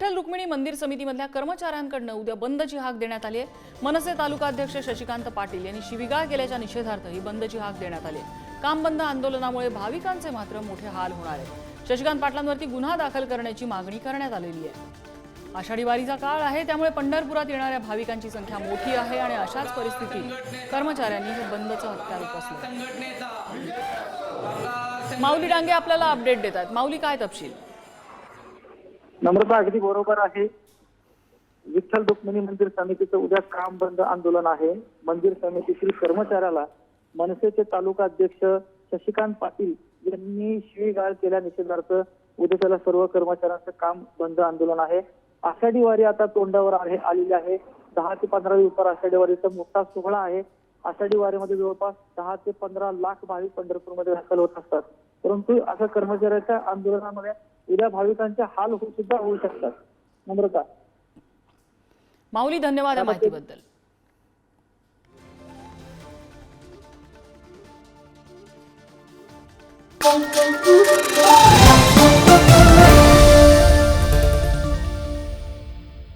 विठ्ठल रुक्मिणी मंदिर समितीमधल्या कर्मचाऱ्यांकडनं उद्या बंदची हाक देण्यात आली आहे. मनसे तालुकाध्यक्ष शशिकांत पाटील यांनी शिविगाळ केल्याच्या निषेधार्थ ही बंदची हाक देण्यात आली काम बंद आंदोलनामुळे भाविकांचे मात्र मोठे हाल होणार आहेत शशिकांत पाटलांवरती गुन्हा दाखल करण्याची मागणी करण्यात आलेली आहे. आषाढी वारीचा काळ आहे त्यामुळे पंढरपुरात येणाऱ्या भाविकांची संख्या मोठी आहे आणि अशाच परिस्थितीत कर्मचाऱ्यांनी हे बंदचं हत्यार उपसलं. माऊली डांगे आपल्याला अपडेट देतात. माऊली काय तपशील? नम्रता अगदी बरोबर आहे. विठ्ठल रुक्मिणी मंदिर समितीचं उद्या काम बंद आंदोलन आहे. मंदिर समितीतील कर्मचाऱ्याला मनसेचे तालुका अध्यक्ष शशिकांत पाटील यांनी शिवीगाळ केल्या निषेधार्थ उद्या त्याला सर्व कर्मचाऱ्यांचं काम बंद आंदोलन आहे. आषाढी वारी आता तोंडावर आहे आलेली आहे. दहा ते पंधरा दिवसावर आषाढी वारीचा मोठा सोहळा आहे. आषाढी वारीमध्ये जवळपास दहा ते पंधरा लाख भाविक पंढरपूरमध्ये दाखल होत असतात. परंतु अशा कर्मचाऱ्याच्या आंदोलनामध्ये उद्या भाविकांचे हाल होऊ सुद्धा होऊ शकतात. नम्रता. माऊली धन्यवाद माहितीबद्दल. Pum pum